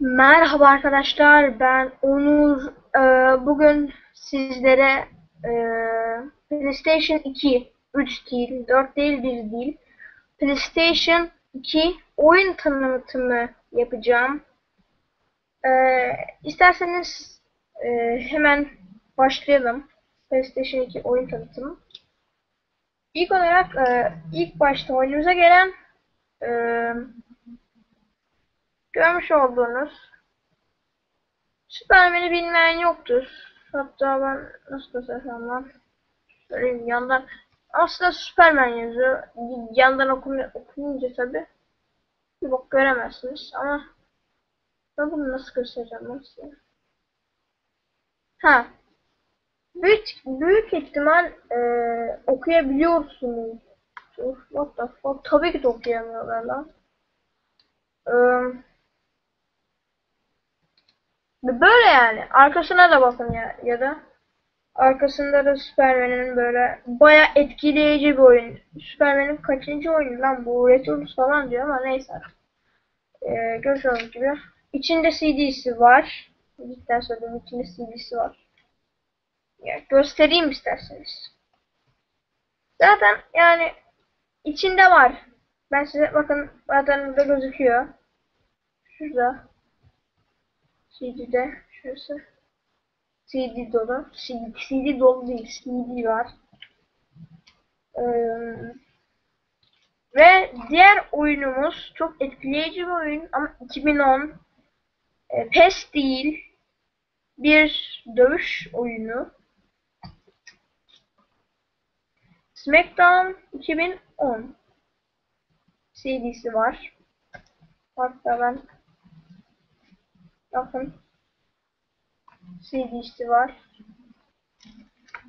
Merhaba arkadaşlar, ben Onur. Ee, bugün sizlere e, PlayStation 2, 3 değil, 4 değil, 1 değil, PlayStation 2 oyun tanıtımı yapacağım. Ee, isterseniz e, hemen başlayalım. PlayStation 2 oyun tanıtımı. İlk olarak e, ilk başta oyunumuza gelen Görmüş olduğunuz Superman'i bilmeyen yoktur. Hatta ben nasıl göstersem lan şöyle yandan aslında Superman yazıyor. Yandan okunu, okuyunca tabi bir bak göremezsiniz ama ben bunu nasıl göstereceğim size. Ha. Büyük, büyük ihtimal e, okuyabiliyorsunuz. What the fuck? Tabii ki de okuyamıyorlar lan. Eee Böyle yani. Arkasına da bakın ya, ya da. Arkasında da Superman'in böyle baya etkileyici bir oyun. Superman'in kaçıncı oyunu lan bu Returns falan diyor ama neyse. Ee, gördüğünüz gibi. İçinde CD'si var. Cidden söylüyorum içinde CD'si var. Ya, göstereyim isterseniz. Zaten yani içinde var. Ben size bakın zaten burada gözüküyor. Şurada. CD'de şurası. CD dolu. CD, CD dolu değil. CD var. Ee, ve diğer oyunumuz çok etkileyici bir oyun ama 2010 e, PES değil bir dövüş oyunu. Smackdown 2010 CD'si var. Hatta ben Bakın. CD'si var.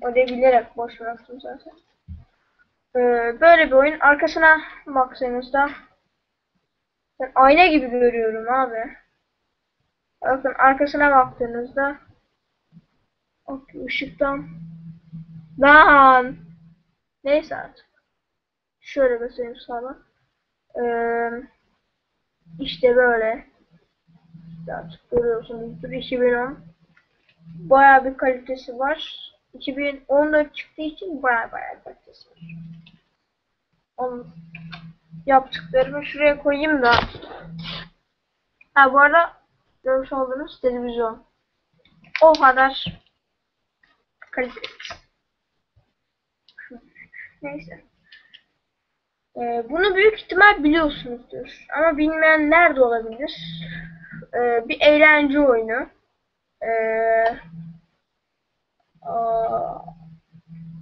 O da bilerek boş bıraktım zaten. Ee, böyle bir oyun. Arkasına baksanızda ben ayna gibi görüyorum abi. Bakın arkasına baktığınızda Bak ışıktan Lan Neyse artık. Şöyle göstereyim sana. Ee, işte böyle artık görüyorsunuzdur 2010 baya bir kalitesi var. 2014 çıktığı için baya baya kalitesi var. Onun yaptıklarımı şuraya koyayım da. Ha bu arada görmüş olduğunuz televizyon. O kadar kaliteli. Neyse ee, bunu büyük ihtimal biliyorsunuzdur ama bilmeyen nerede olabilir e, bir eğlence oyunu. E, a,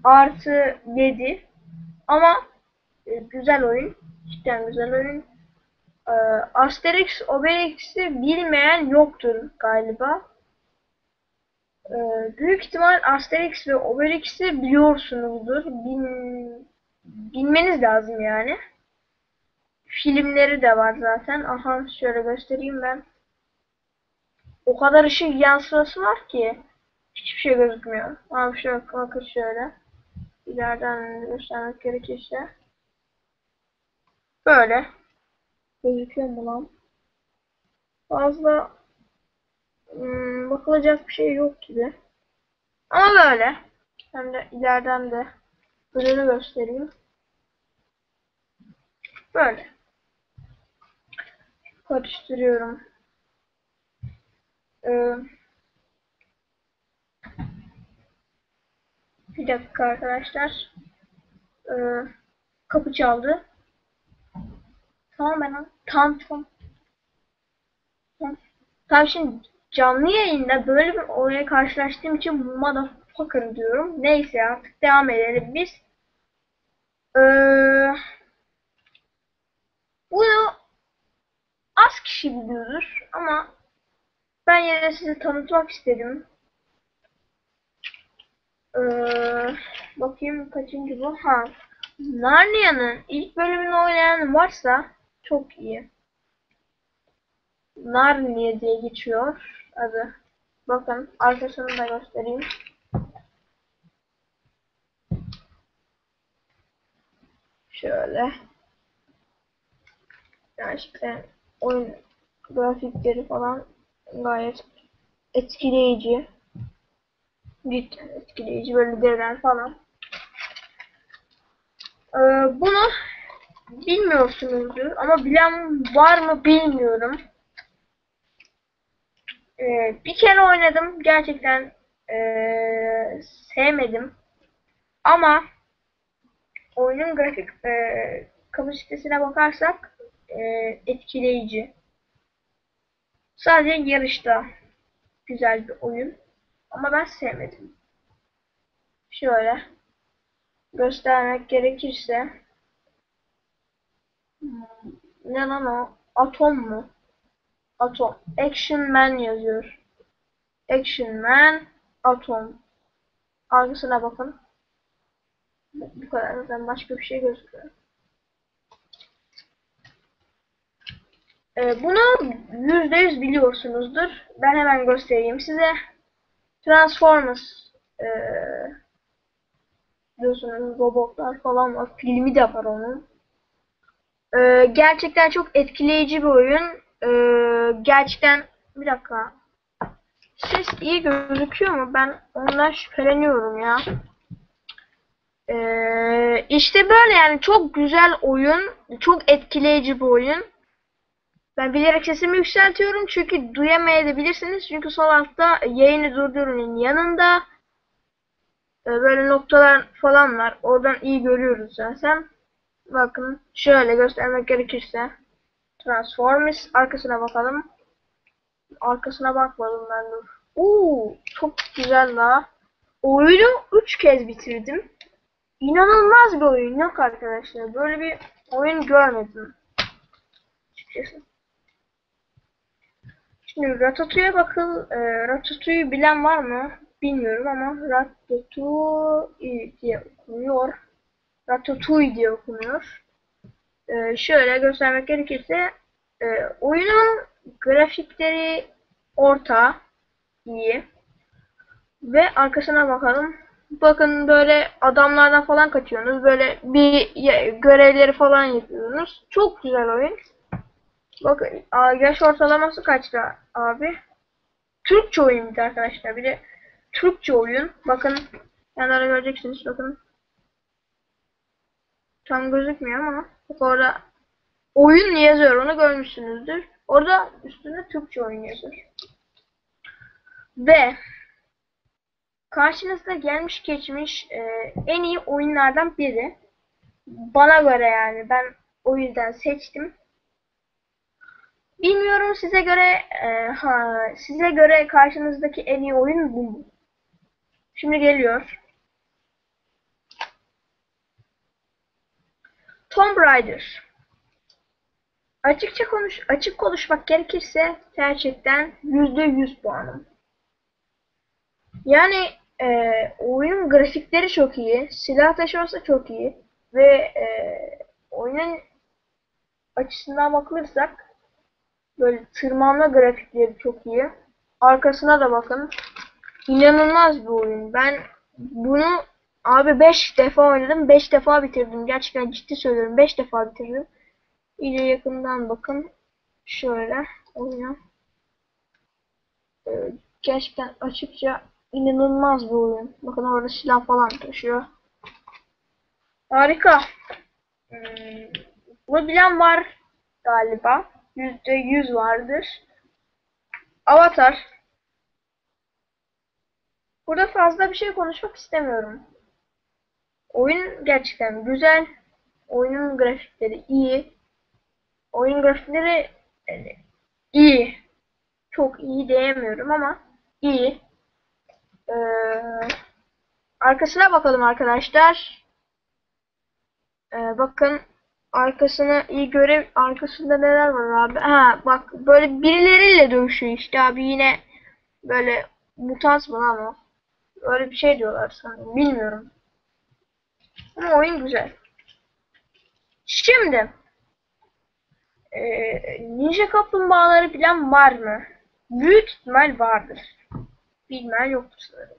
artı 7 ama e, güzel oyun. Cidden güzel oyun. E, Asterix Obelix'i bilmeyen yoktur galiba. E, büyük ihtimal Asterix ve Obelix'i biliyorsunuzdur. Bin, bilmeniz lazım yani. Filmleri de var zaten. Aha şöyle göstereyim ben o kadar ışık yansıması var ki hiçbir şey gözükmüyor. Abi şöyle bakın şöyle. İleriden göstermek gerekirse. Böyle. Gözüküyor mu lan? Fazla hmm, bakılacak bir şey yok gibi. Ama böyle. Hem de ileriden de önünü göstereyim. Böyle. Karıştırıyorum. Ee, bir dakika arkadaşlar. Ee, kapı çaldı. Tamam ben tam tam. Tamam şimdi canlı yayında böyle bir olaya karşılaştığım için motherfucker diyorum. Neyse artık devam edelim biz. Ee, bunu az kişi biliyordur ama ben yine size tanıtmak istedim. Ee, bakayım kaçıncı bu? Ha. Narnia'nın ilk bölümünü oynayan varsa çok iyi. Narnia diye geçiyor adı. Bakın arkasını da göstereyim. Şöyle. Gerçekten oyun grafikleri falan Gayet etkileyici. Cidden etkileyici böyle devler falan. Ee, bunu bilmiyorsunuzdur ama bilen var mı bilmiyorum. Ee, bir kere oynadım. Gerçekten ee, sevmedim. Ama oyunun grafik ee, kapasitesine bakarsak ee, etkileyici. Sadece yarışta güzel bir oyun. Ama ben sevmedim. Şöyle göstermek gerekirse ne lan o? Atom mu? Atom. Action Man yazıyor. Action Man Atom. Arkasına bakın. Bu kadar. Zaten başka bir şey gözüküyor. Ee, bunu %100 biliyorsunuzdur. Ben hemen göstereyim size. Transformers ee, biliyorsunuz robotlar falan var. Filmi de var onun. Ee, gerçekten çok etkileyici bir oyun. Ee, gerçekten bir dakika. Ses iyi gözüküyor mu? Ben ondan şüpheleniyorum ya. Ee, işte böyle yani çok güzel oyun. Çok etkileyici bir oyun. Ben bilerek sesimi yükseltiyorum çünkü duyamayabilirsiniz. Çünkü sol altta yayını durdurunun yanında e, böyle noktalar falan var. Oradan iyi görüyoruz zaten. Bakın şöyle göstermek gerekirse Transformers arkasına bakalım. Arkasına bakmadım ben dur. Uuu çok güzel la. Oyunu 3 kez bitirdim. İnanılmaz bir oyun yok arkadaşlar. Böyle bir oyun görmedim. Açıkçası. Şimdi Ratatouille'ye bakın. E, Ratatouille bilen var mı? Bilmiyorum ama Ratatouille diye okunuyor. Ratatouille diye okunuyor. E, şöyle göstermek gerekirse e, oyunun grafikleri orta, iyi. Ve arkasına bakalım. Bakın böyle adamlardan falan kaçıyorsunuz. Böyle bir görevleri falan yapıyorsunuz. Çok güzel oyun. Bakın yaş ortalaması kaçta abi? Türkçe oyun arkadaşlar. Bir de Türkçe oyun. Bakın yanlara göreceksiniz. Bakın. Tam gözükmüyor ama bak orada oyun yazıyor. Onu görmüşsünüzdür. Orada üstünde Türkçe oyun yazıyor. Ve karşınızda gelmiş geçmiş e, en iyi oyunlardan biri. Bana göre yani. Ben o yüzden seçtim. Bilmiyorum size göre e, ha, size göre karşınızdaki en iyi oyun bu mu? Şimdi geliyor. Tomb Raider. Açıkça konuş açık konuşmak gerekirse gerçekten %100 puanım. Yani e, oyunun grafikleri çok iyi, silah taşıması çok iyi ve e, oyunun açısından bakılırsak Böyle tırmanma grafikleri çok iyi. Arkasına da bakın. İnanılmaz bir oyun. Ben bunu abi 5 defa oynadım. 5 defa bitirdim. Gerçekten ciddi söylüyorum. 5 defa bitirdim. İyice yakından bakın. Şöyle oyuna. Ee, gerçekten açıkça inanılmaz bir oyun. Bakın orada silah falan taşıyor. Harika. Hmm, bilen var galiba. %100 vardır. Avatar. Burada fazla bir şey konuşmak istemiyorum. Oyun gerçekten güzel. Oyunun grafikleri iyi. Oyun grafikleri iyi. Çok iyi diyemiyorum ama iyi. Ee, arkasına bakalım arkadaşlar. Ee, bakın arkasına iyi görev arkasında neler var abi? Ha bak böyle birileriyle dövüşüyor işte abi yine böyle mutant mı lan o? Öyle bir şey diyorlar sanırım. Bilmiyorum. Ama oyun güzel. Şimdi e, Ninja Kaplumbağaları bilen var mı? Büyük ihtimal vardır. Bilmeyen yoktur sanırım.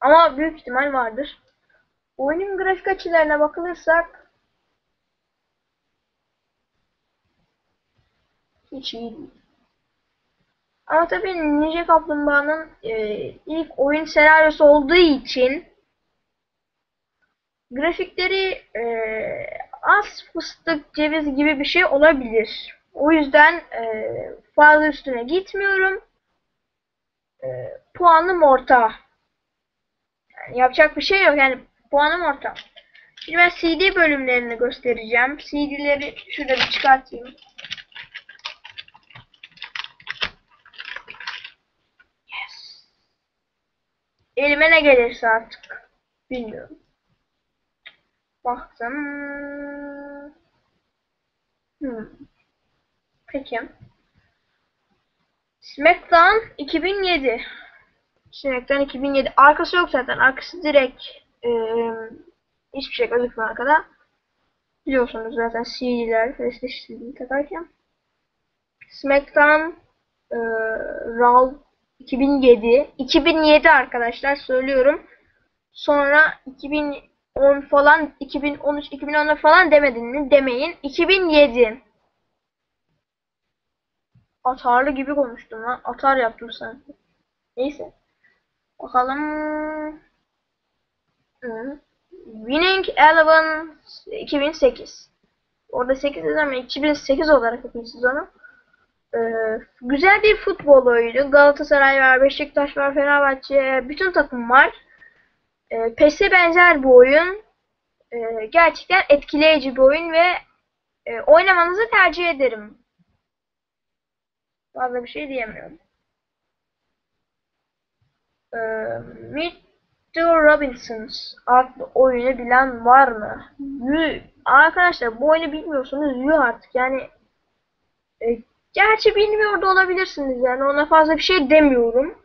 Ama büyük ihtimal vardır. Oyunun grafik açılarına bakılırsak Hiç iyi değil. Ama tabii Ninja Kaplumbağa'nın e, ilk oyun senaryosu olduğu için grafikleri e, az fıstık ceviz gibi bir şey olabilir. O yüzden e, fazla üstüne gitmiyorum. E, puanım orta. Yani yapacak bir şey yok. Yani puanım orta. Şimdi ben CD bölümlerini göstereceğim. CD'leri şurada bir çıkartayım. Yes. Elime ne gelirse artık. Bilmiyorum. Baktım. Hmm. Peki. Smackdown 2007. Smackdown 2007. Arkası yok zaten. Arkası direkt eee hiçbir şey gözükmüyor arkada. Biliyorsunuz zaten CD'ler, PlayStation CD takarken. Smackdown eee Raw 2007. 2007 arkadaşlar söylüyorum. Sonra 2010 falan 2013 2010 falan demedin mi? Demeyin. 2007. Atarlı gibi konuştum lan. Atar yaptım sanki. Neyse. Bakalım. Hı. Winning Eleven 2008. Orada 8 yazıyor ama 2008 olarak yapıyorsunuz onu. Ee, güzel bir futbol oyunu. Galatasaray var, Beşiktaş var, Fenerbahçe, bütün takım var. Ee, PES'e benzer bir oyun. Ee, gerçekten etkileyici bir oyun ve e, oynamanızı tercih ederim. Fazla bir şey diyemiyorum. Ee, Mr. Robinsons adlı oyunu bilen var mı? Yuh. Arkadaşlar bu oyunu bilmiyorsunuz yuh artık yani e, gerçi bilmiyor da olabilirsiniz yani ona fazla bir şey demiyorum.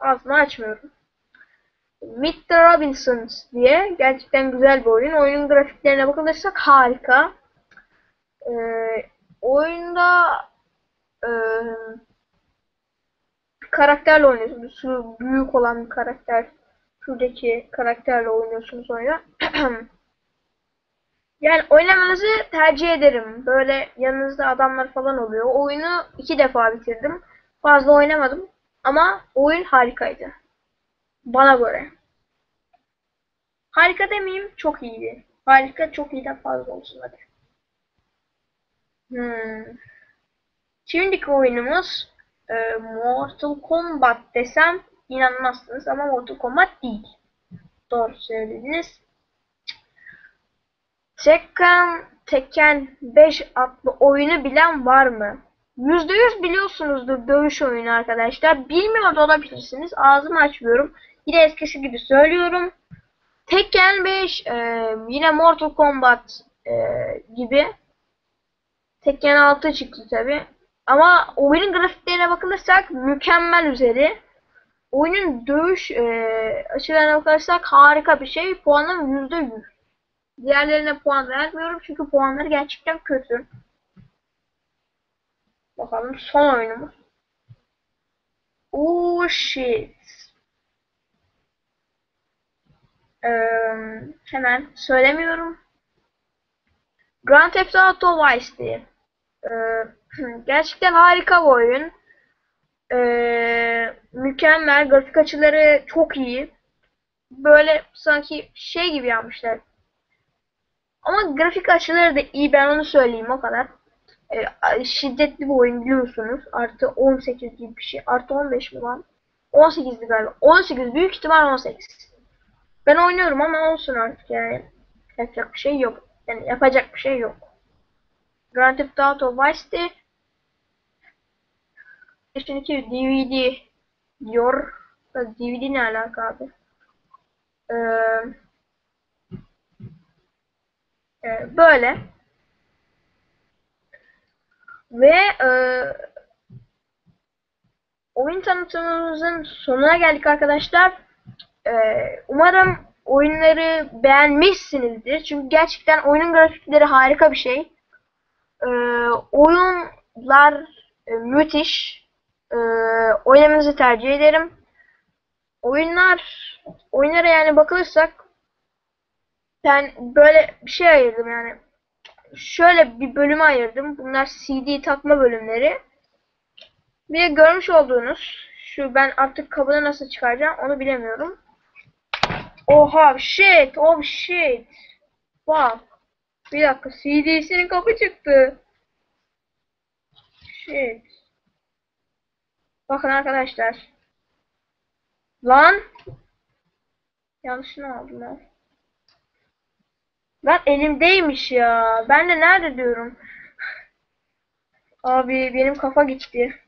Ağzını açmıyorum. Mr. Robinsons diye gerçekten güzel bir oyun. Oyunun grafiklerine bakılırsak harika. Ee, oyunda e, karakterle oynuyorsunuz. Şu büyük olan bir karakter. Şuradaki karakterle oynuyorsunuz oyunu. yani oynamanızı tercih ederim. Böyle yanınızda adamlar falan oluyor. Oyunu iki defa bitirdim. Fazla oynamadım. Ama oyun harikaydı. Bana göre. Harika demeyeyim, çok iyiydi. Harika, çok iyiden fazla olsun hadi. Hmm. Şimdiki oyunumuz e, Mortal Kombat desem inanmazsınız ama Mortal Kombat değil. Doğru söylediniz. Tekken, Tekken 5 adlı oyunu bilen var mı? %100 biliyorsunuzdur dövüş oyunu arkadaşlar. Bilmiyor da olabilirsiniz. Ağzımı açmıyorum. Yine eskisi gibi söylüyorum. Tekken 5 e, yine Mortal Kombat e, gibi. Tekken 6 çıktı tabi. Ama oyunun grafiklerine bakılırsak mükemmel üzeri. Oyunun dövüş e, açılarına bakarsak harika bir şey. Puanım %100. Diğerlerine puan vermiyorum çünkü puanları gerçekten kötü. Bakalım son oyunumuz. Oh shit. Ee, hemen söylemiyorum. Grand Theft Auto Vice diye. Ee, gerçekten harika bir oyun. Ee, mükemmel. Grafik açıları çok iyi. Böyle sanki şey gibi yapmışlar. Ama grafik açıları da iyi. Ben onu söyleyeyim o kadar. Ee, şiddetli bir oyun biliyorsunuz. Artı 18 gibi bir şey. Artı 15 mi var? 18'di galiba. 18 büyük ihtimal 18. Ben oynuyorum ama olsun artık yani. Yapacak bir şey yok. Yani yapacak bir şey yok. Grand Theft Auto Vice City PlayStation 2 DVD diyor. DVD ne alaka abi? Ee, e, böyle. Ve e, oyun tanıtımımızın sonuna geldik arkadaşlar. E, umarım oyunları beğenmişsinizdir. Çünkü gerçekten oyunun grafikleri harika bir şey. E, oyunlar e, müthiş. E, oynamanızı tercih ederim. Oyunlar oyunlara yani bakılırsak ben böyle bir şey ayırdım yani. Şöyle bir bölüme ayırdım. Bunlar CD takma bölümleri. Bir de görmüş olduğunuz şu ben artık kabını nasıl çıkaracağım onu bilemiyorum. Oha shit oh shit. Bak. Bir dakika CD'sinin kapı çıktı. Shit. Bakın arkadaşlar. Lan. Yanlışını aldım ben. Lan elimdeymiş ya. Ben de nerede diyorum. Abi benim kafa gitti.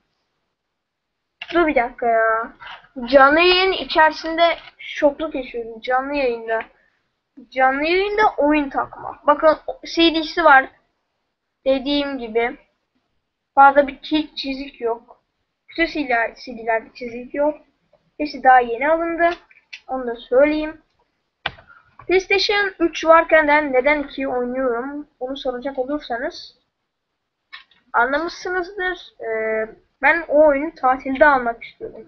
Dur bir dakika ya. Canlı yayın içerisinde şokluk yaşıyorum. Canlı yayında. Canlı yayında oyun takma. Bakın CD'si var. Dediğim gibi. Fazla bir çizik yok. CD'ler, CD'lerde yok. Hepsi daha yeni alındı. Onu da söyleyeyim. PlayStation 3 varken ben neden 2'yi oynuyorum? Onu soracak olursanız anlamışsınızdır. Ee, ben o oyunu tatilde almak istiyorum.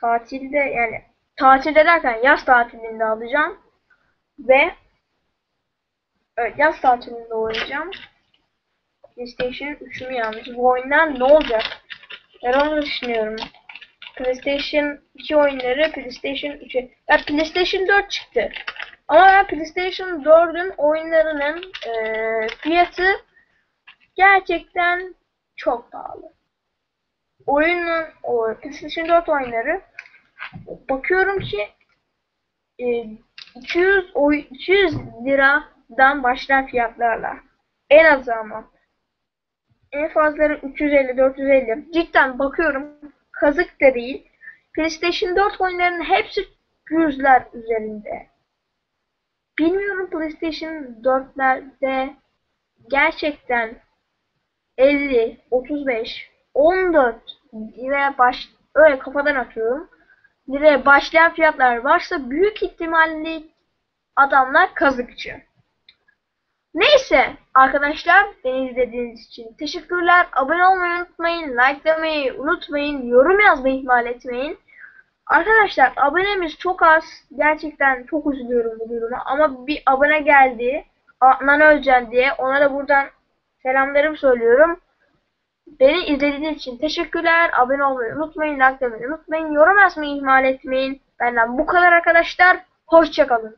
Tatilde yani tatilde derken yaz tatilinde alacağım. Ve evet yaz tatilinde oynayacağım. PlayStation 3'ümü yalnız. Bu oyundan ne olacak? Ben onu düşünüyorum. PlayStation 2 oyunları PlayStation 3'e. Ya PlayStation 4 çıktı. Ama ben PlayStation 4'ün oyunlarının e, fiyatı gerçekten çok pahalı. Oyunun o PlayStation 4 oyunları bakıyorum ki e, 200 oy 200 liradan başlayan fiyatlarla en azı ama en fazlaları 350 450 cidden bakıyorum kazık da değil. PlayStation 4 oyunlarının hepsi yüzler üzerinde. Bilmiyorum PlayStation 4'lerde gerçekten 50 35 14 liraya baş öyle kafadan atıyorum liraya başlayan fiyatlar varsa büyük ihtimalle adamlar kazıkçı. Neyse arkadaşlar beni izlediğiniz için teşekkürler. Abone olmayı unutmayın, likelamayı unutmayın, yorum yazmayı ihmal etmeyin. Arkadaşlar abonemiz çok az. Gerçekten çok üzülüyorum bu duruma ama bir abone geldi. Adnan Özcan diye. Ona da buradan selamlarımı söylüyorum. Beni izlediğiniz için teşekkürler. Abone olmayı unutmayın, likelamayı unutmayın, yorum yazmayı ihmal etmeyin. Benden bu kadar arkadaşlar. Hoşçakalın.